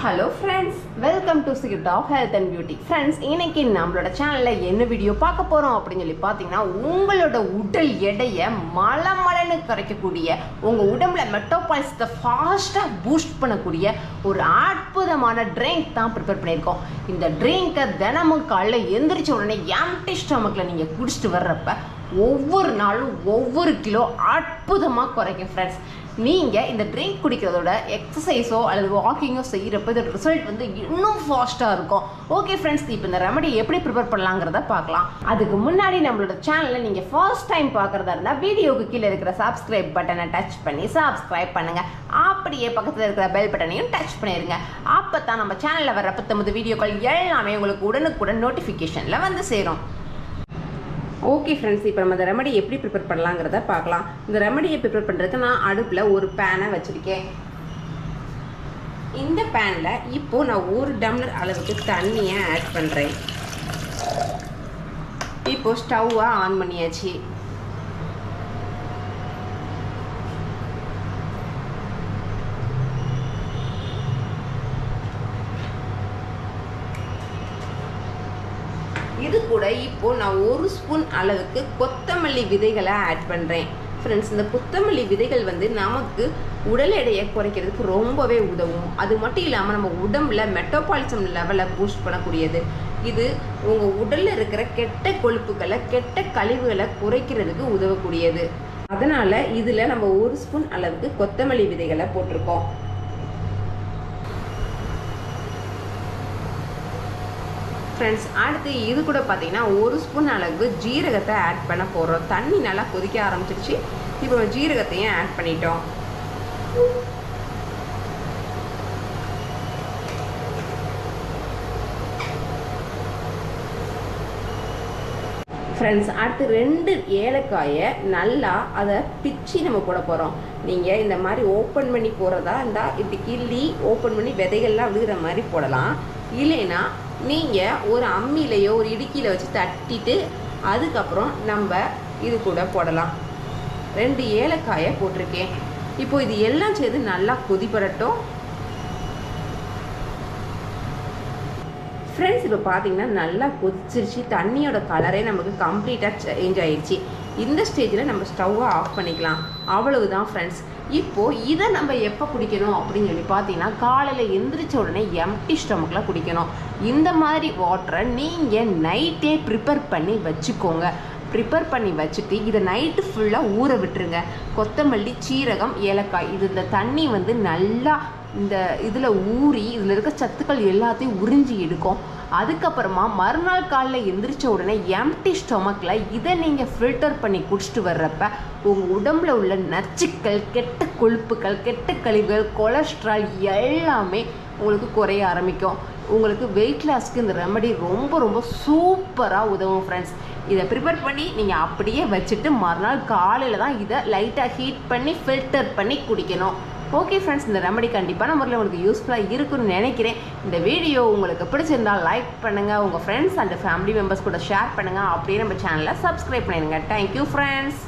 Hello friends welcome to secret of health and beauty friends இன்னைக்கு நம்மளோட சேனலில் என்ன வீடியோ பார்க்க போகிறோம் அப்படின்னு சொல்லி பார்த்தீங்கன்னா உங்களோட உடல் எடையை மலமலன்னு குறைக்கக்கூடிய உங்கள் உடம்புல மெட்டோபாலிசத்தை ஃபாஸ்ட்டாக பூஸ்ட் பண்ணக்கூடிய ஒரு அற்புதமான ட்ரிங்க் தான் ப்ரிப்பேர் பண்ணியிருக்கோம். இந்த ட்ரிங்கை தினமும் காலைல எந்திரிச்ச உடனே எம்டி ஸ்டொமக்கில் நீங்கள் குடிச்சிட்டு வர்றப்ப ஒவ்வொரு நாளும் ஒவ்வொரு கிலோ அற்புதமாக குறைக்கும் ஃப்ரெண்ட்ஸ் நீங்கள் இந்த ட்ரிங்க் குடிக்கிறதோட எக்ஸசைஸோ அல்லது வாக்கிங்கோ செய்கிறப்ப இதோட ரிசல்ட் வந்து இன்னும் ஃபாஸ்ட்டாக இருக்கும். ஓகே ஃப்ரெண்ட்ஸ் இப்போ இந்த ரெமடி எப்படி ப்ரிப்பேர் பண்ணலாங்கிறத பார்க்கலாம். அதுக்கு முன்னாடி நம்மளோட சேனலில் நீங்கள் ஃபர்ஸ்ட் டைம் பார்க்குறதா இருந்தால் வீடியோக்கு கீழே இருக்கிற சப்ஸ்கிரைப் பட்டனை டச் பண்ணி சப்ஸ்கிரைப் பண்ணுங்கள் அப்படியே பக்கத்தில் இருக்கிற பெல் பட்டனையும் டச் பண்ணிடுங்க அப்போ தான் நம்ம சேனலில் வர பத்தொன்பது வீடியோக்கள் எல்லாமே உங்களுக்கு உடனுக்குடன் நோட்டிஃபிகேஷனில் வந்து சேரும். ஓகே ஃப்ரெண்ட்ஸ் இப்போ நம்ம இந்த ரெமடி எப்படி ப்ரிப்பேர் பண்ணலாங்கிறத பார்க்கலாம். இந்த ரெமடியை ப்ரிப்பேர் பண்ணுறதுக்கு நான் அடுப்பில் ஒரு பேனை வச்சுருக்கேன். இந்த பேனில் இப்போது நான் ஒரு டம்ளர் அளவுக்கு தண்ணியை ஆட் பண்ணுறேன் இப்போது ஸ்டவ்வாக ஆன் பண்ணியாச்சு. இது கூட இப்போது நான் ஒரு ஸ்பூன் அளவுக்கு கொத்தமல்லி விதைகளை ஆட் பண்ணுறேன் ஃப்ரெண்ட்ஸ் இந்த கொத்தமல்லி விதைகள் வந்து நமக்கு உடல் எடையை குறைக்கிறதுக்கு ரொம்பவே உதவும். அது மட்டும் இல்லாமல் நம்ம உடம்புல மெட்டோபாலிசம் லெவலை பூஸ்ட் பண்ணக்கூடியது. இது உங்கள் உடலில் இருக்கிற கெட்ட கொழுப்புகளை கெட்ட கழிவுகளை குறைக்கிறதுக்கு உதவக்கூடியது. அதனால் இதில் நம்ம ஒரு ஸ்பூன் அளவுக்கு கொத்தமல்லி விதைகளை போட்டிருக்கோம். ஃப்ரெண்ட்ஸ் அடுத்து இது கூட பார்த்தீங்கன்னா ஒரு ஸ்பூன் அளவுக்கு ஜீரகத்தை ஆட் பண்ண போடுறோம் தண்ணி நல்லா கொதிக்க ஆரம்பிச்சிருச்சு. இப்போ ஜீரகத்தையும் ஆட் பண்ணிட்டோம். ஃப்ரெண்ட்ஸ் அடுத்து ரெண்டு ஏலக்காயை நல்லா அதை பிச்சு நம்ம போட போகிறோம் நீங்கள் இந்த மாதிரி ஓப்பன் பண்ணி போகிறதா இருந்தால் இப்படி கிள்ளி ஓப்பன் பண்ணி விதைகள்லாம் விழுகிற மாதிரி போடலாம். இல்லைன்னா நீங்கள் ஒரு அம்மிலையோ ஒரு இடுக்கியில் வச்சு தட்டிட்டு அதுக்கப்புறம் நம்ம இது கூட போடலாம். ரெண்டு ஏலக்காயை போட்டிருக்கேன். இப்போ இது எல்லாம் சேர்த்து நல்லா கொதிப்படட்டும் ஃப்ரெண்ட்ஸ் இப்போ பார்த்தீங்கன்னா நல்லா கொதிச்சிருச்சு. தண்ணியோட கலரே நமக்கு கம்ப்ளீட்டாக சேஞ்ச் ஆயிடுச்சு இந்த ஸ்டேஜில் நம்ம ஸ்டவ்வை ஆஃப் பண்ணிக்கலாம். அவ்வளவுதான் ஃப்ரெண்ட்ஸ் இப்போது இதை நம்ம எப்போ குடிக்கணும் அப்படின்னு சொல்லி பார்த்தீங்கன்னா காலையில் எந்திரிச்ச உடனே எம்டி ஸ்டொமக்கில் குடிக்கணும். இந்த மாதிரி வாட்டரை நீங்கள் நைட்டே ப்ரிப்பேர் பண்ணி வச்சுக்கோங்க. ப்ரிப்பேர் பண்ணி வச்சுட்டு இதை நைட்டு ஃபுல்லாக ஊற விட்டுருங்க. கொத்தமல்லி சீரகம் ஏலக்காய் இது இந்த தண்ணி வந்து நல்லா இந்த இதில் ஊறி இதில் இருக்க சத்துக்கள் எல்லாத்தையும் உறிஞ்சி எடுக்கும். அதுக்கப்புறமா மறுநாள் காலையில் எந்திரிச்ச உடனே எம்டி ஸ்டொமக்கில் இதை நீங்கள் ஃபில்டர் பண்ணி குடிச்சிட்டு வர்றப்ப உங்கள் உடம்புல உள்ள நச்சுக்கள் கெட்ட கொழுப்புகள் கெட்ட கழிவுகள் கொலஸ்ட்ரால் எல்லாமே உங்களுக்கு குறைய ஆரம்பிக்கும். உங்களுக்கு வெயிட் லாஸ்க்கு இந்த ரெமடி ரொம்ப ரொம்ப சூப்பராக உதவும் ஃப்ரெண்ட்ஸ் இதை ப்ரிப்பேர் பண்ணி நீங்கள் அப்படியே வச்சுட்டு மறுநாள் காலையில் தான் இதை லைட்டாக ஹீட் பண்ணி ஃபில்டர் பண்ணி குடிக்கணும். ஓகே ஃப்ரெண்ட்ஸ் இந்த ரெமடி கண்டிப்பான முறையில் உங்களுக்கு யூஸ்ஃபுல்லாக இருக்குன்னு நினைக்கிறேன். இந்த வீடியோ உங்களுக்கு பிடிச்சிருந்தால் லைக் பண்ணுங்கள் உங்கள் ஃப்ரெண்ட்ஸ் அண்ட் ஃபேமிலி மெம்பர்ஸ் கூட ஷேர் பண்ணுங்கள் அப்படியே நம்ம சேனலை சப்ஸ்கிரைப் பண்ணிடுங்க. Thank you friends